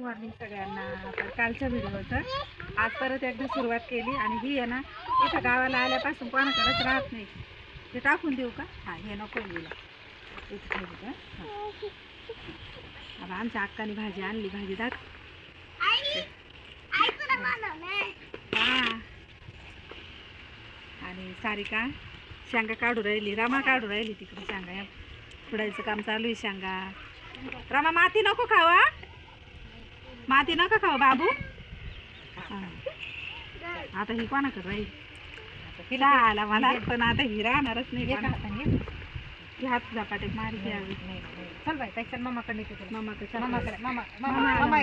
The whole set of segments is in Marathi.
मॉर्निंग सगळ्यांना. तर कालच्या व्हिडिओचं आज परत एकदा सुरुवात केली आणि ही आहे ना इथं गावाला आल्यापासून कोणाकडेच राहत नाही. ते टाकून देऊ का? हां हे नको लिहिलं इथं ठेवू का. आता आमच्या अक्काने भाजी आणली भाजी दाख हां. आणि सारिका शेंगा काढू राहिली. रमा काढू राहिली तिकडे शेंगा. या खुडायचं काम चालू आहे शेंगा. रमा माती नको खावा माती नका खाऊ बाबू. हा. आता ही कोणाकडे राहील? हिला आला मला पण आता ही राहणारच नाही हात झपाटे मारी द्यावी चल बाई त्याच्या मामाकडे तिथे मामाकडे मामाकडे मामा मामा मामा?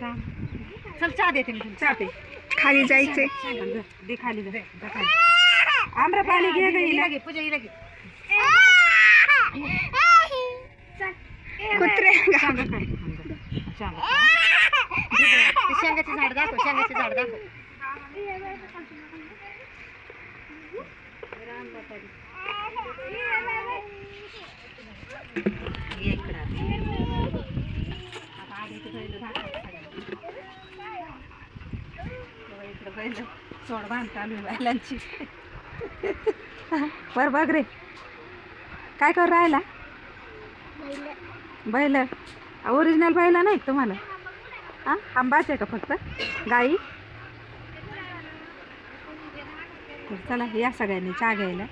छान चल चहा देते मी चहा पे. खाली जायचे. दे खाली. जा. खाली. आम्रपाली घे गं घे पूजा घे. कुत्रे शेंगाचे झाड दाखव शेंगाचे झाड दाखव ये इकडं आता. आता आधी इथं बैलं दाखव सगळ्यांना. तेव्हा इकडं बैलं सोड बांधता चालू बैलांची बर बघ रे. काय करू राहिला? बैल. ओरिजिनल बैल नाही तुम्हाला? हां? आंबाच आहे का फक्त? गाई? तर चला या सगळ्यांनी चहा घ्यायला.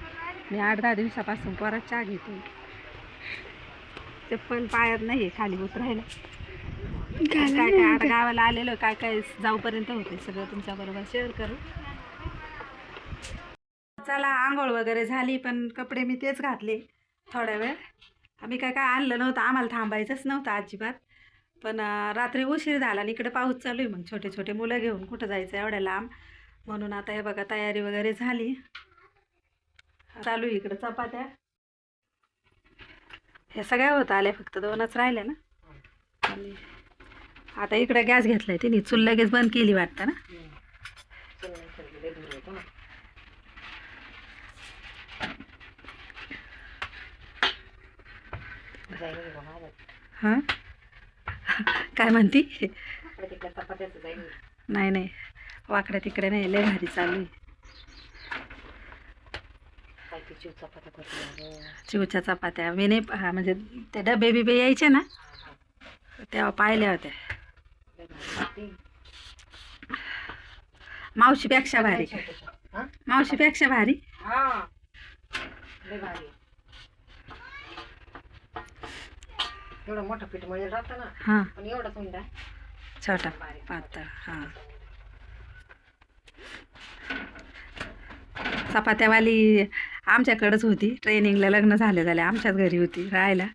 मी आठ दहा दिवसापासून परत चहा घेते. चप्पल पायात नाही आहे खाली उतरायला काय काय आता गावाला आलेलो काय काय जाऊपर्यंत होते सगळं तुमच्या बरोबर शेअर करू चला आंघोळ वगैरे झाली पण कपडे मी तेच घातले थोड्या वेळ. आम्ही काय काय आणलं नव्हतं आम्हाला थांबायचंच नव्हतं अजिबात. पण रात्री उशीर झाला आणि इकडे पाऊस चालू आहे मग छोटे छोटे मुलं घेऊन कुठं जायचं एवढ्या लांब. म्हणून आता हे बघा तयारी वगैरे झाली. चालू आहे इकडं चपात्या. हे सगळ्या होत आल्या फक्त दोनच राहिले ना. आणि आता इकडे गॅस घेतलाय तिने चूल लगेच बंद केली वाटतं ना. हां? काय म्हणती? नाही नाही. वाकडे तिकडे नाही लय भारी चालू आहे. चिवच्या चपात्या. मी नाही हा, म्हणजे ते डबे बिबे यायचे ना तेव्हा पाहिल्या होत्या. मावशीपेक्षा भारी. मावशीपेक्षा भारी. एवढं मोठं पीठ म्हणजे राहतं ना हां. पण एवढंच उंडा छोटा पातळ हां. चपात्यावाली आमच्याकडंच होती. ट्रेनिंगला लग्न झाले झाले आमच्याच घरी होती राहायला.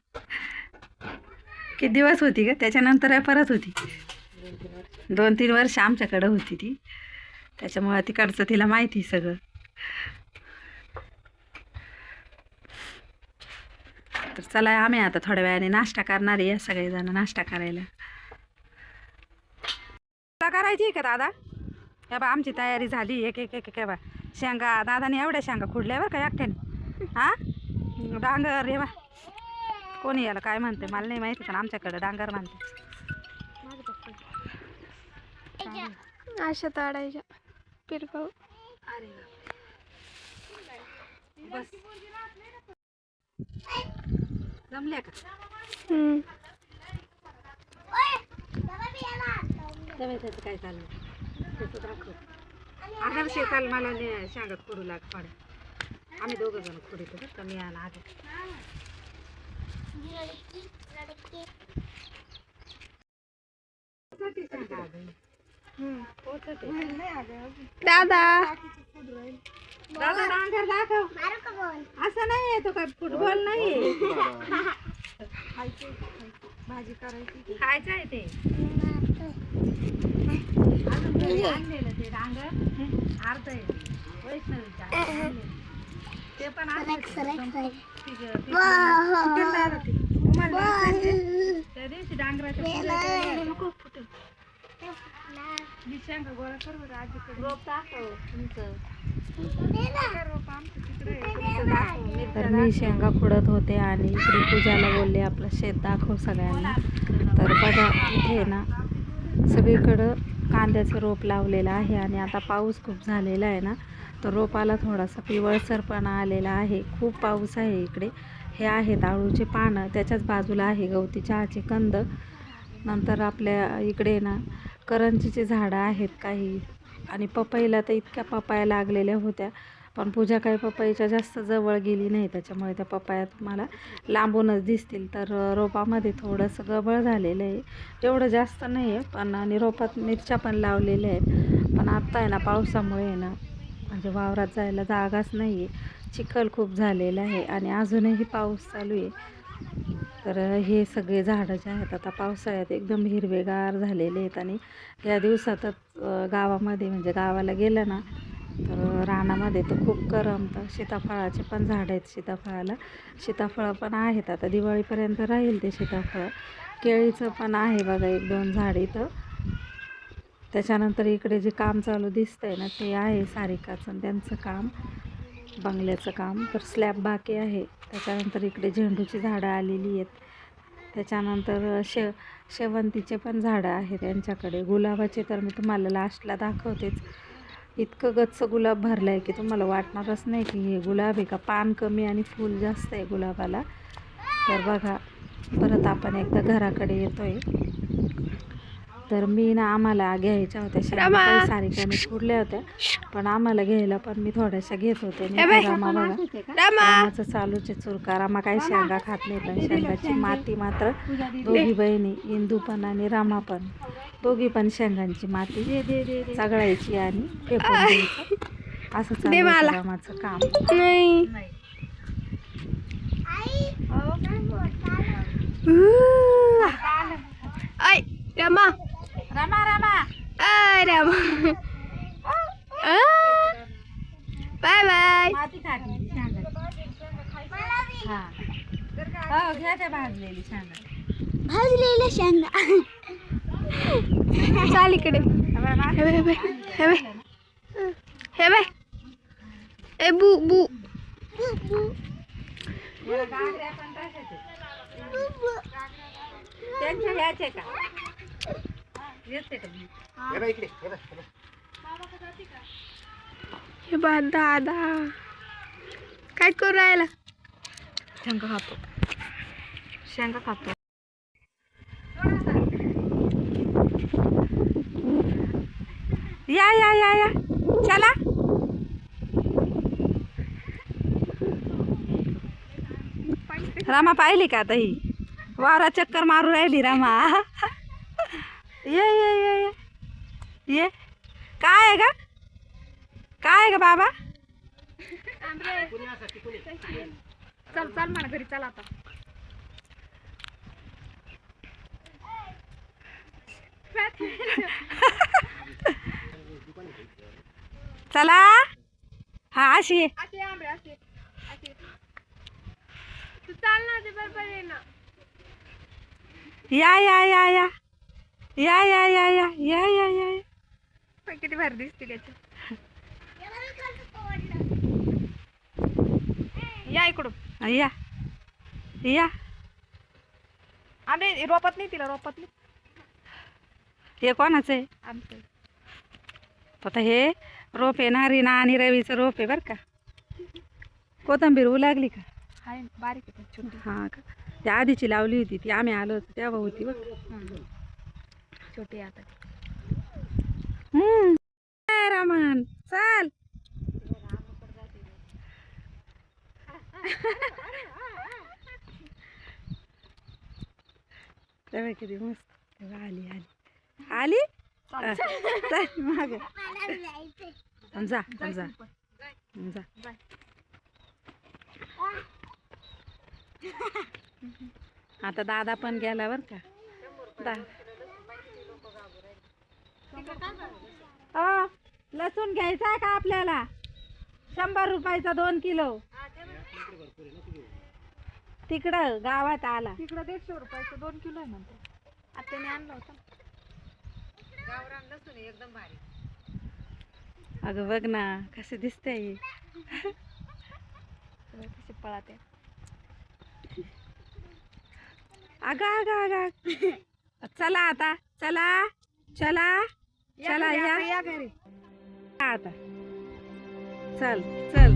किती दिवस होती का त्याच्यानंतर परत होती. दोन तीन वर्ष आमच्याकडं होती ती. त्याच्यामुळं तिकडचं तिला माहिती सगळं. तर चला आम्ही आता थोड्या वेळाने नाश्ता करणार आहे सगळेजण नाश्ता करायला. करायची का दादा? या बा आमची तयारी झाली. एक एक एक बा शेंगा दादाने एवढ्या शेंगा खुडल्या बरं का एकट्याने? हां? डांगर हे बा. कोणी याला काय म्हणते? मला नाही माहिती पण आमच्याकडं डांगर म्हणते. अशा ताडायच्या. पिरपाऊ बस. जमल्या का? काय चाललं त्याचं दाखव आधार शेताला मला ने शेंगात खुडू लाग पाड्या आम्ही दोघं जण खुडीतो बरं का मी आणि आधी. दादा. दादा डांगर दाखव. असं नाही तो काय फुटबॉल नाही भाजी करायची खायचं आहे ते. ते डांगर अर्ध आहे ते पण आहे त्या दिवशी डांगराच्या मी शेंगा गोळा आजीकडे. रोप दाखव तुमचं. रोप आमचं तर मी शेंगा खुडत होते आणि इकडे पूजाला बोलले आपलं शेत दाखव सगळ्यांना तर बघा इथे ना सगळीकडं कांद्याचं रोप लावलेलं आहे आणि आता पाऊस खूप झालेला आहे ना. तर रोपाला थोडासा पिवळसरपणा आलेला आहे. खूप पाऊस आहे इकडे. हे आहेत आळूचे पानं. त्याच्याच बाजूला आहे गवती चहाचे कंद. नंतर आपल्या इकडे ना करंजीचे झाडं आहेत काही. आणि पपईला तर इतक्या पपाया लागलेल्या होत्या. पण पूजा काही पपईच्या जास्त जवळ गेली नाही त्याच्यामुळे त्या पपाया तुम्हाला लांबूनच दिसतील. तर रोपामध्ये थोडंसं गबळ झालेलं आहे. तेवढं जास्त नाही आहे पण आणि रोपात मिरच्या पण लावलेल्या आहेत. पण आत्ता आहे ना पावसामुळे आहे ना म्हणजे वावरात जायला जागाच नाही आहे. चिखल खूप झालेलं आहे आणि अजूनही पाऊस चालू आहे. तर हे सगळे झाडं जे आहेत आता पावसाळ्यात एकदम हिरवेगार झालेले आहेत. आणि या दिवसातच गावामध्ये म्हणजे गावाला गेलं ना तर रानामध्ये तर खूप करमतं सीताफळाचे पण झाडं आहेत सीताफळाला. सीताफळं पण आहेत. आता दिवाळीपर्यंत राहील ते सीताफळं. केळीचं पण आहे बघा एक दोन झाड इथं. त्याच्यानंतर इकडे जे काम चालू दिसतंय ना ते आहे सारिकाचं त्यांचं काम बंगल्याचं काम. तर स्लॅब बाकी आहे. त्याच्यानंतर इकडे झेंडूची झाडं आलेली आहेत. त्याच्यानंतर शे शेवंतीचे पण झाडं आहेत त्यांच्याकडे गुलाबाचे तर मी तुम्हाला लास्टला दाखवतेच. इतकं गच्च गुलाब भरलं आहे की तुम्हाला वाटणारच नाही की हे गुलाब आहे का? पान कमी आणि फूल जास्त आहे गुलाबाला. तर बघा परत आपण एकदा घराकडे येतो आहे तर मी ना आम्हाला घ्यायच्या होत्या शेंगा काही सारिकाने फुडल्या होत्या. पण आम्हाला घ्यायला पण मी थोड्याशा घेत होते. रामाचं चालूच आहे चुरका. रामा काही शेंगा खात नाही पण शेंगाची माती मात्र दोघी बहिणी इंदू पण आणि रामा पण. दोघी पण शेंगांची माती चगळायची आणि फेकून असं चालू रामाचं काम. नाही. रमा! রামা রামা ওই রামা বাই বাই भाजलेला शेंगा चाल इकडे हे बाय हे बाय हे बाय ए बू बू त्यांच्या घ्यायचे का हे. बा दादा. काय करू राहिला? शेंगा खातो. शेंगा खातो. या या या या. चला. रामा पाहिली का आता ही? वारा चक्कर मारू राहिली रामा. ये ये ये ये. ये. काय आहे का काय आहे का बाबा? चल चल मला घरी चला आता. चला. हा अशी ये. असे आंबे असे असे तू चाल ना ते बरोबर ये ना. या या या या. या या या या या या या. या किती भारी दिसतील याच्या या इकडून. या या. आंबे रोपत नाही तिला रोपत नाही. हे कोणाचं आहे? आमचं आता हे रोप आहे ना रीना आणि रवीचं रोप आहे बरं का. कोथंबीर होऊ लागली का? आहे बारीक आहे हां का? ती आधीची लावली होती ती आम्ही आलो होतो तेव्हा होती बघ. छोटी आता हम्म. रामन चाल. किती मस्त. आली आली. आली? चल. माग. जा जा. जा. आता दादा पण गेला बर का. दा लसूण घ्यायचा आहे का आपल्याला? शंभर रुपयाचा दोन किलो. तिकडं गावात आला. तिकडं दीडशे रुपयाचं दोन किलो आहे म्हणते. आत्याने आणलं होतं. अगं बघ ना कसे दिसते कशी पळाते अगं अगं अगं चला आता. चला चला चला या या घरी. आता. चल चल.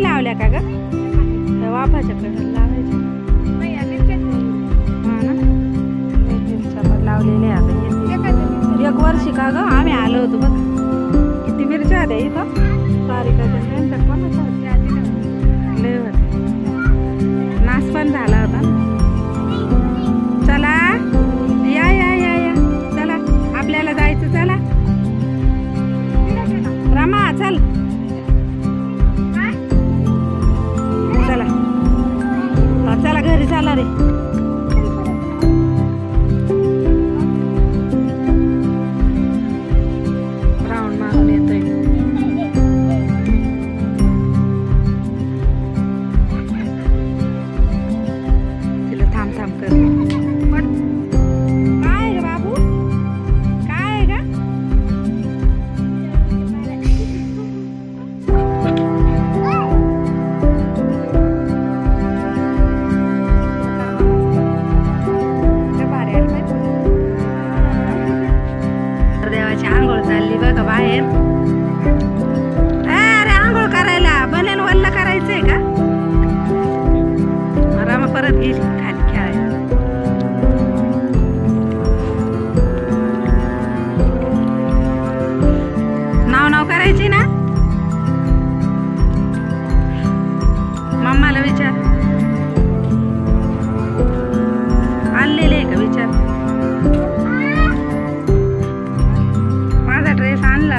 लावल्या का वाफाच्या कडे लावायच्या. ते- एक वर्षी का ग? आम्ही आलो होतो बघ. किती मिरच्या होत्या इथं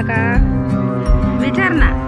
का? विचार ना.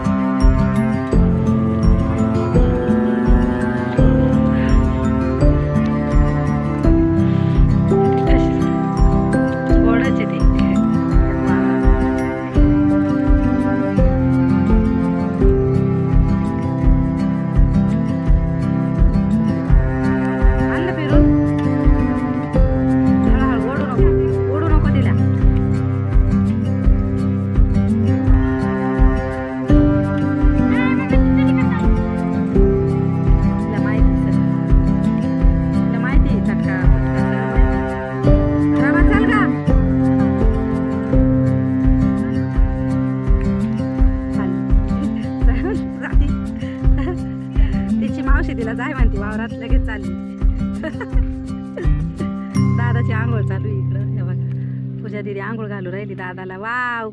दादाला वाव.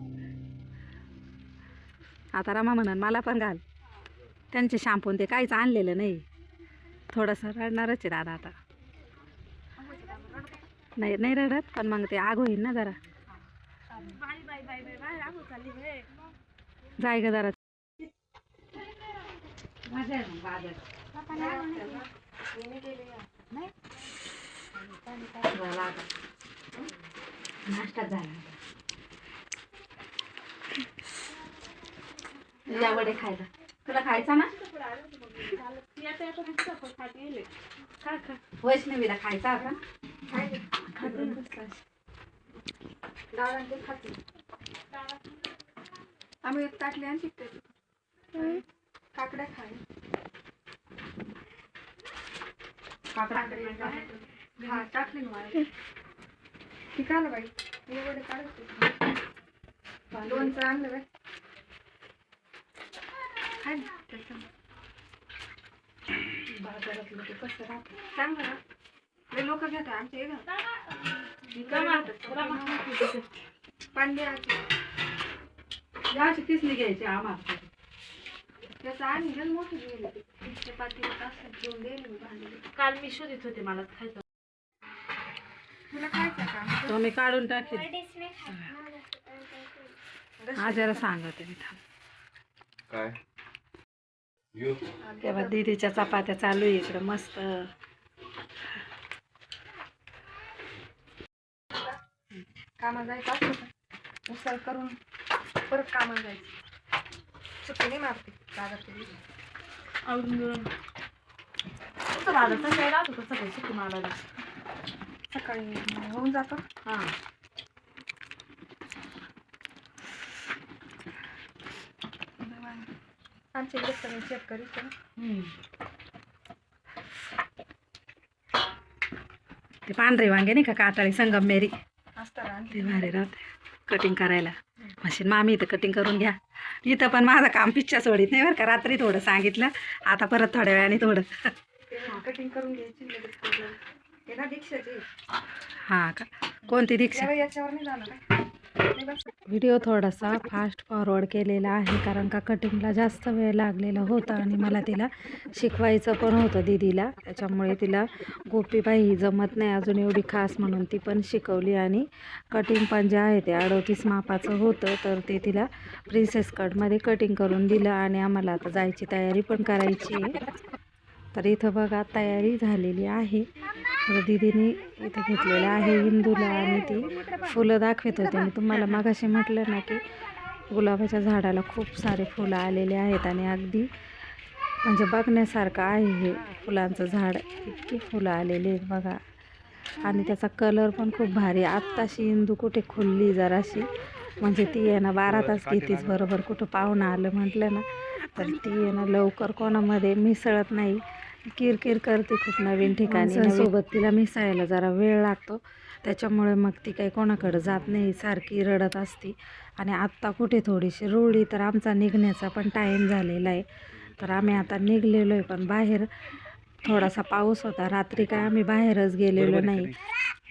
आता रमा म्हणन मला पण घाल. त्यांचे शॅम्पून ते काहीच आणलेलं नाही. थोडंसं रडणारच आहे दादा आता. नाही नाही रडत पण मग ते आग होईल ना जरा. जाय ग जरा. नाश्ता झाला. या वडे खायला. तुला खायचा ना? खा खा वैष्णवीला खायचा आता. आम्ही एक ताटली आणि शिकते काकड्या खाय हा टाकली ना ठीक ना बाई. वडे काढत लोणचं आणलं बाई. खाय ना त्याचं बाजारातलं ते कसं राहतं? चांगलं ना लोक घेतात आमच्या इथं. पांड्या याची घ्यायची आम्हाला. त्याचं आणि जण मोठं ते चपाती असं घेऊन भांडी. काल मी शोधित होते मला खायचं. तुला खायचं का? तो मी काढून टाकेल आजाला सांगते मी थांब. काय? तेव्हा दीदीच्या चपात्या चालू आहे इकडं मस्त. कामाला जायचं असलं का? उसळ करून परत कामाला जायचं. सुट्टी नाही मारते घेऊन तुमचं दादा संध्याकाळी राहत होतं सकाळी सुट्टी मारायला. सकाळी होऊन जातं. हां. आमच्या इकडे सगळे शेतकरी ते पांढरे वांगे नाही का काटाळी संगमनेरी आणि ते भारी राहते. कटिंग करायला. मशीन मामी इथं कटिंग करून घ्या. इथं पण माझं काम पिच्च्या सोडीत नाही बरं का. रात्री थोडं सांगितलं आता परत थोड्या वेळाने थोडं. कटिंग करून घ्यायची. हे हां का? कोणती दीक्षा? याच्यावर नाही झालं बस व्हिडिओ थोडासा फास्ट फॉरवर्ड केलेला आहे कारण का कटिंगला जास्त वेळ लागलेला होता आणि मला तिला शिकवायचं पण होतं दीदीला. त्याच्यामुळे तिला गोपीबाई जमत नाही अजून एवढी खास म्हणून ती पण शिकवली आणि कटिंग पण जे आहे ते अडोतीस मापाचं होतं तर ते तिला प्रिन्सेस कटमध्ये कटिंग करून दिलं आणि आम्हाला आता जायची तयारी पण करायची आहे. तर इथं बघा तयारी झालेली आहे. तर दिदीने इथं घेतलेलं आहे इंदूला आणि ती फुलं दाखवत होते. मी तुम्हाला मागाशी म्हटलं ना की गुलाबाच्या झाडाला खूप सारे फुलं आलेले आहेत आणि अगदी म्हणजे बघण्यासारखं आहे हे फुलांचं झाड. इतकी फुलं आलेली आहेत बघा. आणि त्याचा कलर पण खूप भारी आहे. आत्ताशी इंदू कुठे खुलली जराशी. म्हणजे ती आहे ना बारा तास घेतीच बरोबर. कुठं पाहुणं आलं म्हटलं ना तर ती आहे ना लवकर कोणामध्ये मिसळत नाही. किरकिर करते खूप नवीन ठिकाणी सोबत तिला मिसळायला जरा वेळ लागतो. त्याच्यामुळे मग ती काही कोणाकडं जात नाही सारखी रडत असती. आणि आत्ता कुठे थोडीशी रुळली तर आमचा निघण्याचा पण टाईम झालेला आहे. तर आम्ही आता निघलेलो आहे पण बाहेर थोडासा पाऊस होता. रात्री काय आम्ही बाहेरच गेलेलो नाही?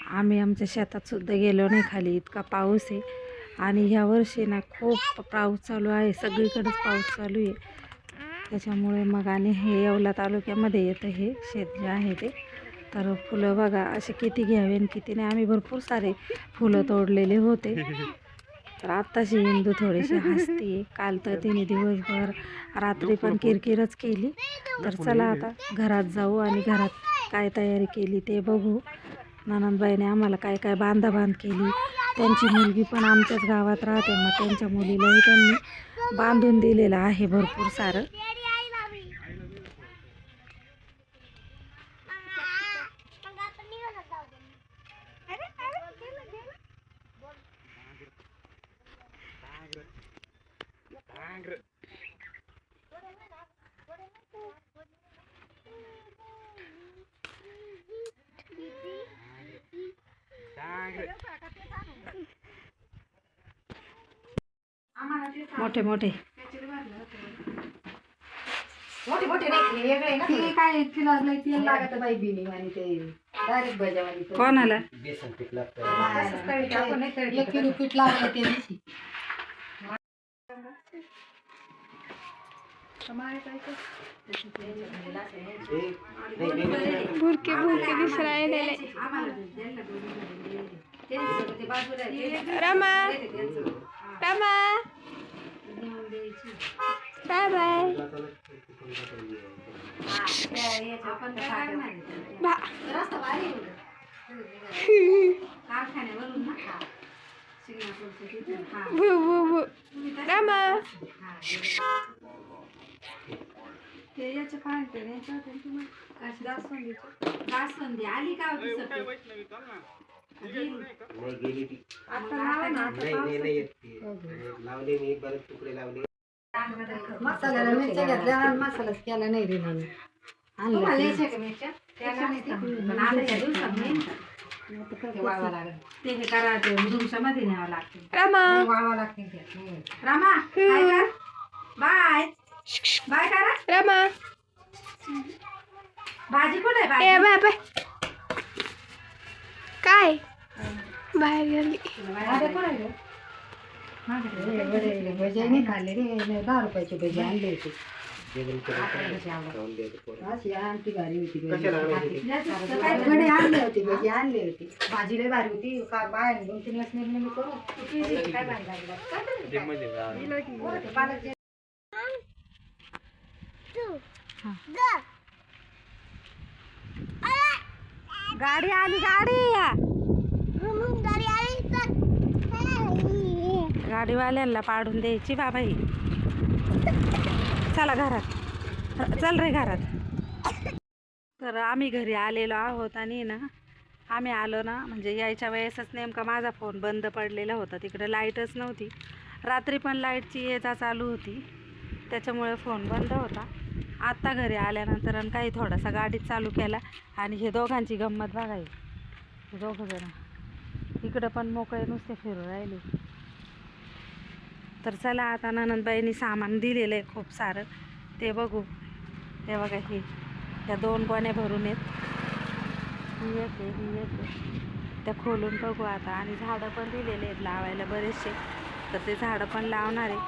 आम्ही आमच्या शेतात सुद्धा गेलो नाही खाली. इतका पाऊस आहे. आणि ह्या वर्षी ना खूप पाऊस चालू आहे. सगळीकडेच पाऊस चालू आहे. त्याच्यामुळे मग आणि हे येवला तालुक्यामध्ये येतं हे शेत जे आहे ते. तर फुलं बघा असे किती घ्यावे आणि किती नाही आम्ही भरपूर सारे फुलं तोडलेले होते. तर आत्ताशी इंदू थोडीशी हसती. काल तर तिने दिवसभर रात्री पण किरकिरच केली. तर चला आता घरात जाऊ आणि घरात काय तयारी केली ते बघू. ननंदबाईने आम्हाला काय काय बांधाबांध केली. त्यांची मुलगी पण आमच्याच गावात राहते. मग त्यांच्या मुलीलाही त्यांनी बांधून दिलेलं आहे भरपूर सारं. मोठे मोठे. मोठे मोठे नाही हे वेगळे ना ती. काय तिला लई तेल लागत बाई बिनी आणि ते डायरेक्ट भजावाली कोणाला? एक किलो पीठ लागलं ते दिवशी भुरके भुरके दिसरायले रमा रमा. Bye bye. बा भू भू भू रमा जास्वंदी आली का होती सगळी? मसाल्याला मिरच्या घेतल्या आणि मसालाच केला नाही रे म्हणून तुम्हाला यायच्या का मिरच्या? त्याला नाही का? पण आता या दिवसात नाही. ते वाळवा लागेल. ते हे करा ते धुमशामध्ये न्यावं लागते रमा. वाळवा लागते ते. हम्म. रामा काय कर बाय. बाय करा रमा. भाजी कुठे आहे ए बाय बाय. काय? बाहेर गेली? हे भजे नाही खाल्ले रे. दहा रुपयाचे भजे आणले होते. अशी भारी होती आणले होते? भजी आणले होते. भाजी लय भारी होती. का बाहेर दोन तीन वेळेस निर्णय मी करू काय भारी लागला गाडी आली गाडी. या गाडीवाल्यांना पाडून द्यायची बाबा ही चला घरात. चल रे घरात. तर आम्ही घरी आलेलो आहोत आणि ना आम्ही आलो ना म्हणजे यायच्या वेळेसच नेमका माझा फोन बंद पडलेला होता. तिकडे लाईटच नव्हती. रात्री पण लाईटची ये जा चालू होती. त्याच्यामुळे फोन बंद होता. आत्ता घरी आल्यानंतर आणि काही थोडासा गाडीत चालू केला आणि हे दोघांची गंमत बघाय हे. दोघं जण इकडं पण मोकळे नुसते फिरून राहिले. तर चला आता ननंदबाईंनी सामान दिलेलं आहे खूप सारं. ते बघू. ते बघा हे. त्या दोन गोण्या भरून येत. ही येते ही येते त्या खोलून बघू आता. आणि झाडं पण दिलेले आहेत लावायला बरेचसे. तर ते झाडं पण लावणार आहे.